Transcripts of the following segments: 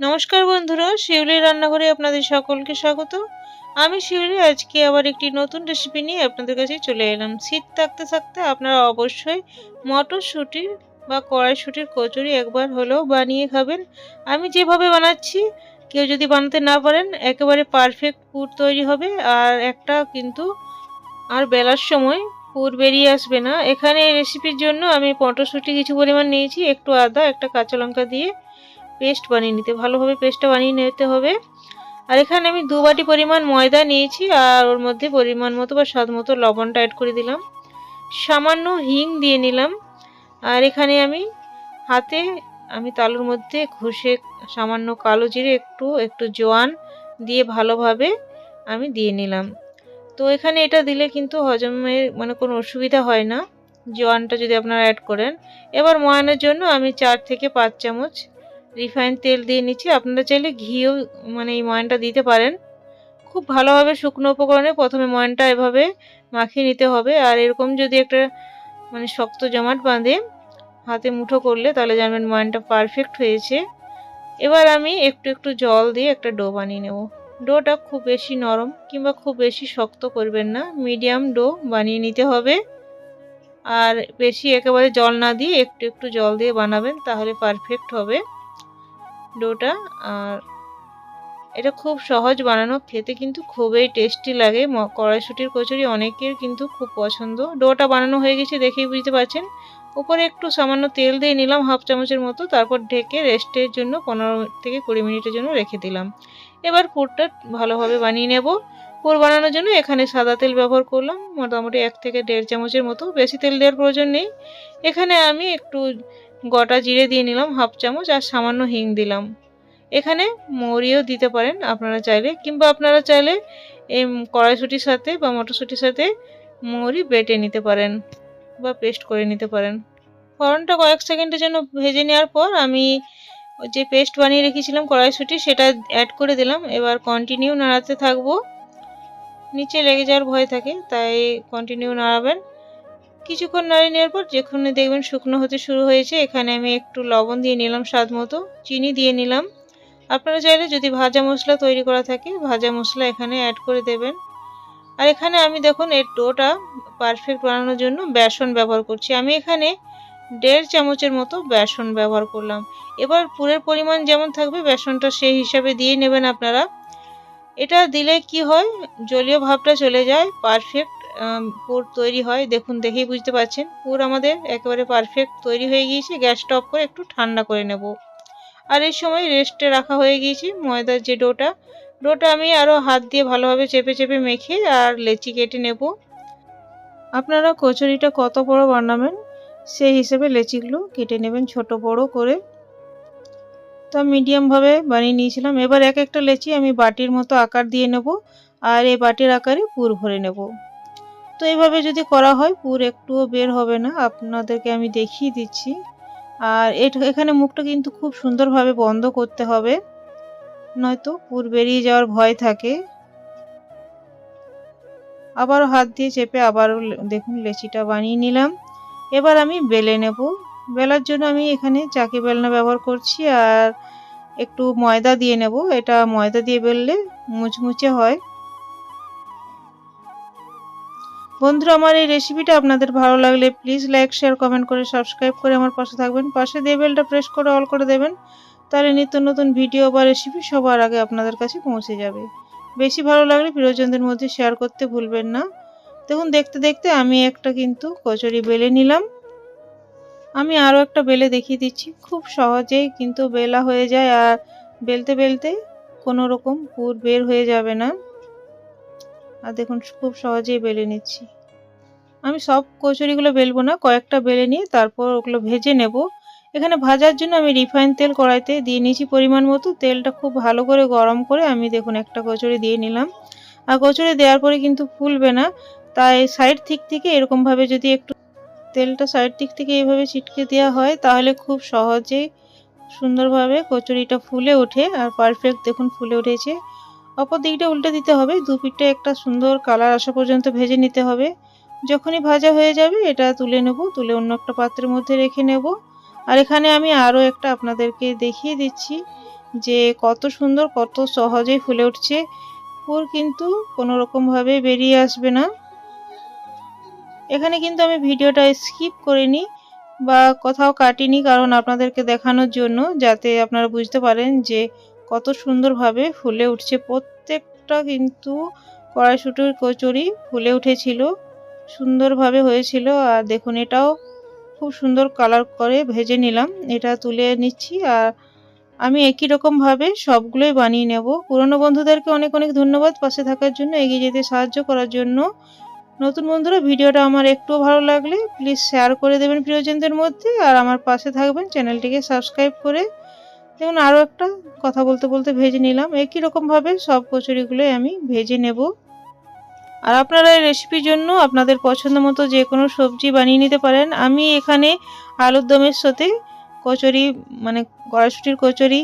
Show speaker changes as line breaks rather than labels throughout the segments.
নমস্কার বন্ধুরা শিউলির রান্নাঘরে আপনাদের সকলকে স্বাগত। আমি শিউলি, আজকে আবার একটি নতুন রেসিপি নিয়ে আপনাদের কাছে চলে এলাম। শীত থাকতে থাকতে আপনারা অবশ্যই মটরশুঁটির বা কড়াইশুঁটির কচুরি একবার হলেও বানিয়ে খাবেন। আমি যেভাবে বানাচ্ছি, কেউ যদি বানাতে না পারেন, একেবারে পারফেক্ট পুর তৈরি হবে। আর একটা কিন্তু আর বেলার সময় পুর বেরিয়ে আসবে না। এখানে এই রেসিপির জন্য আমি মটরশুঁটি কিছু পরিমাণ নিয়েছি, একটু আদা, একটা কাঁচা লঙ্কা দিয়ে পেস্ট বানিয়ে নিতে, ভালোভাবে পেস্টটা বানিয়ে নিতে হবে। আর এখানে আমি দু বাটি পরিমাণ ময়দা নিয়েছি, আর ওর মধ্যে পরিমাণ মতো বা স্বাদ মতো লবণটা অ্যাড করে দিলাম। সামান্য হিং দিয়ে নিলাম। আর এখানে আমি হাতে, আমি তালুর মধ্যে ঘষে সামান্য কালো জিরে, একটু একটু জোয়ান দিয়ে ভালোভাবে আমি দিয়ে নিলাম। তো এখানে এটা দিলে কিন্তু হজমের মানে কোনো অসুবিধা হয় না। জোয়ানটা যদি আপনারা অ্যাড করেন। এবার ময়ানের জন্য আমি চার থেকে পাঁচ চামচ রিফাইন তেল দিয়ে নিচ্ছি। আপনারা চাইলে ঘিও মানে এই ময়নটা দিতে পারেন। খুব ভালোভাবে শুকনো উপকরণে প্রথমে ময়নটা এভাবে মাখিয়ে নিতে হবে। আর এরকম যদি একটা মানে শক্ত জমাট বাঁধে, হাতে মুঠো করলে তাহলে জানবেন ময়নটা পারফেক্ট হয়েছে। এবার আমি একটু একটু জল দিয়ে একটা ডো বানিয়ে নেব। ডোটা খুব বেশি নরম কিংবা খুব বেশি শক্ত করবেন না। মিডিয়াম ডো বানিয়ে নিতে হবে। আর বেশি একেবারে জল না দিয়ে একটু একটু জল দিয়ে বানাবেন, তাহলে পারফেক্ট হবে। ডোটা, আর এটা খুব সহজ বানানো, খেতে কিন্তু খুবই টেস্টি লাগে। কড়াইশুটির কচুরি অনেকের কিন্তু খুব পছন্দ। ডোটা বানানো হয়ে গেছে দেখেই বুঝতে পারছেন। উপরে একটু সামান্য তেল দিয়ে নিলাম হাফ চামচের মতো, তারপর ঢেকে রেস্টের জন্য পনেরো থেকে কুড়ি মিনিটের জন্য রেখে দিলাম। এবার পুরটা ভালোভাবে বানিয়ে নেব। পুর বানানোর জন্য এখানে সাদা তেল ব্যবহার করলাম। মোটামুটি এক থেকে দেড় চামচের মতো। বেশি তেল দেওয়ার প্রয়োজন নেই। এখানে আমি একটু গোটা জিরে দিয়ে নিলাম হাফ চামচ আর সামান্য হিং দিলাম। এখানে মৌরিও দিতে পারেন আপনারা চাইলে, কিংবা আপনারা চাইলে এই কড়াইশুটির সাথে বা মটরশুটির সাথে মৌরি বেটে নিতে পারেন বা পেস্ট করে নিতে পারেন। ফোড়নটা কয়েক সেকেন্ডের জন্য ভেজে নেওয়ার পর আমি যে পেস্ট বানিয়ে রেখেছিলাম কড়াইশুটি, সেটা অ্যাড করে দিলাম। এবার কন্টিনিউ নাড়াতে থাকব। নিচে লেগে যাওয়ার ভয় থাকে, তাই কন্টিনিউ নাড়াবেন। কিছুক্ষণ নাড়িয়ে নেওয়ার পর যেখানে দেখবেন শুকনো হতে শুরু হয়েছে, এখানে আমি একটু লবণ দিয়ে নিলাম স্বাদ মতো, চিনি দিয়ে নিলাম। আপনারা চাইলে যদি ভাজা মশলা তৈরি করা থাকে, ভাজা মশলা এখানে অ্যাড করে দেবেন। আর এখানে আমি দেখুন, এর ডোটা পারফেক্ট বানানোর জন্য বেসন ব্যবহার করছি। আমি এখানে দেড় চামচের মতো বেসন ব্যবহার করলাম। এবার পুরের পরিমাণ যেমন থাকবে, বেসনটা সেই হিসাবে দিয়ে নেবেন আপনারা। এটা দিলে কি হয়, জলীয় ভাবটা চলে যায় পারফেক্ট পুর তৈরি হয়। দেখুন, দেখেই বুঝতে পারছেন। পুর আমাদের একেবারে পারফেক্ট তৈরি হয়ে গিয়েছে। গ্যাসটা অফ করে একটু ঠান্ডা করে নেব। আর এই সময় রেস্টে রাখা হয়ে গিয়েছে ময়দার যে ডোটা। ডোটা আমি আরও হাত দিয়ে ভালোভাবে চেপে চেপে মেখে আর লেচি কেটে নেব। আপনারা কচুরিটা কত বড় বানাবেন, সেই হিসেবে লেচিগুলো কেটে নেবেন ছোট বড় করে। তো মিডিয়ামভাবে বানিয়ে নিয়েছিলাম। এবার এক একটা লেচি আমি বাটির মতো আকার দিয়ে নেব। আর এই বাটির আকারে পুর ভরে নেব। তো এইভাবে যদি করা হয়, পুর একটুও বের হবে না। আপনাদেরকে আমি দেখিয়ে দিচ্ছি। আর এখানে মুখটা কিন্তু খুব সুন্দরভাবে বন্ধ করতে হবে। নয়তো পুর বেরিয়ে যাওয়ার ভয় থাকে। আবারও হাত দিয়ে চেপে আবারও দেখুন লেচিটা বানিয়ে নিলাম। এবার আমি বেলে নেব। বেলার জন্য আমি এখানে চাকি বেলনা ব্যবহার করছি আর একটু ময়দা দিয়ে নেব। এটা ময়দা দিয়ে বেললে মুচমুচে হয়। বন্ধুরা, আমার এই রেসিপিটা আপনাদের ভালো লাগলে প্লিজ লাইক শেয়ার কমেন্ট করে সাবস্ক্রাইব করে আমার পাশে থাকবেন। পাশে দিয়ে বেলটা প্রেস করে অল করে দেবেন। তাহলে নিত্য নতুন ভিডিও বা রেসিপি সবার আগে আপনাদের কাছে পৌঁছে যাবে। বেশি ভালো লাগলে প্রিয়জনদের মধ্যে শেয়ার করতে ভুলবেন না। দেখুন, দেখতে দেখতে আমি একটা কিন্তু কচুরি বেলে নিলাম। আমি আরও একটা বেলে দেখিয়ে দিচ্ছি। খুব সহজেই কিন্তু বেলা হয়ে যায় আর বেলতে বেলতে কোনো রকম পুর বের হয়ে যাবে না। আর দেখুন, খুব সহজেই বেলে নিচ্ছি। আমি সব কচুরিগুলো বেলবো না, কয়েকটা বেলে নিয়ে তারপর ওগুলো ভেজে নেব। এখানে ভাজার জন্য আমি রিফাইন তেল কড়াইতে দিয়ে নিয়েছি পরিমাণ মতো। তেলটা খুব ভালো করে গরম করে আমি দেখুন, একটা কচুরি দিয়ে নিলাম। আর কচুরি দেওয়ার পরে কিন্তু ফুলবে না, তাই সাইড দিক থেকে এরকমভাবে যদি একটু তেলটা সাইড দিক থেকে এইভাবে ছিটকে দেওয়া হয়, তাহলে খুব সহজেই সুন্দরভাবে কচুরিটা ফুলে ওঠে। আর পারফেক্ট দেখুন, ফুলে উঠেছে। অপর দিকটা উল্টে দিতে হবে দু পিঠটা একটা সুন্দর কালার আসা পর্যন্ত ভেজে নিতে হবে। যখনই ভাজা হয়ে যাবে, এটা তুলে নেব, তুলে অন্য একটা পাত্রের মধ্যে রেখে নেব। আর এখানে আমি আরও একটা আপনাদেরকে দেখিয়ে দিচ্ছি যে কত সুন্দর, কত সহজেই ফুলে উঠছে। পুর কিন্তু কোনো রকমভাবে বেরিয়ে আসবে না। এখানে কিন্তু আমি ভিডিওটা স্কিপ করিনি বা কোথাও কাটিনি কারণ আপনাদেরকে দেখানোর জন্য, যাতে আপনারা বুঝতে পারেন যে কত সুন্দরভাবে ফুলে উঠছে। প্রত্যেকটা কিন্তু কড়াইশুটির কচুরি ফুলে উঠেছিল, সুন্দরভাবে হয়েছিল। আর দেখুন, এটাও খুব সুন্দর কালার করে ভেজে নিলাম। এটা তুলে নিচ্ছি আর আমি একই রকমভাবে সবগুলোই বানিয়ে নেব। পুরনো বন্ধুদেরকে অনেক অনেক ধন্যবাদ পাশে থাকার জন্য, এগিয়ে যেতে সাহায্য করার জন্য। নতুন বন্ধুরা, ভিডিওটা আমার একটু ভালো লাগলে প্লিজ শেয়ার করে দেবেন প্রিয়জনদের মধ্যে। আর আমার পাশে থাকবেন চ্যানেলটিকে সাবস্ক্রাইব করে দেখুন আরও একটা কথা বলতে বলতে ভেজে নিলাম। একই রকমভাবে সব কচুরিগুলোই আমি ভেজে নেব। আর আপনারা এই রেসিপির জন্য আপনাদের পছন্দ মতো যে কোনো সবজি বানিয়ে নিতে পারেন। আমি এখানে আলুর দমের সাথে কচুরি মানে কড়াইশুটির কচুরি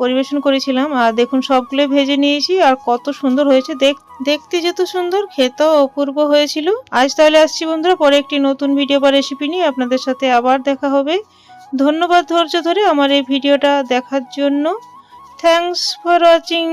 পরিবেশন করেছিলাম। আর দেখুন সবগুলো ভেজে নিয়েছি। আর কত সুন্দর হয়েছে। দেখ, দেখতে যেত সুন্দর, খেতেও অপূর্ব হয়েছিল। আজ তাহলে আসছি বন্ধুরা, পরে একটি নতুন ভিডিও বা রেসিপি নিয়ে আপনাদের সাথে আবার দেখা হবে। ধন্যবাদ ধৈর্য ধরে আমার এই ভিডিওটা দেখার জন্য। Thanks for watching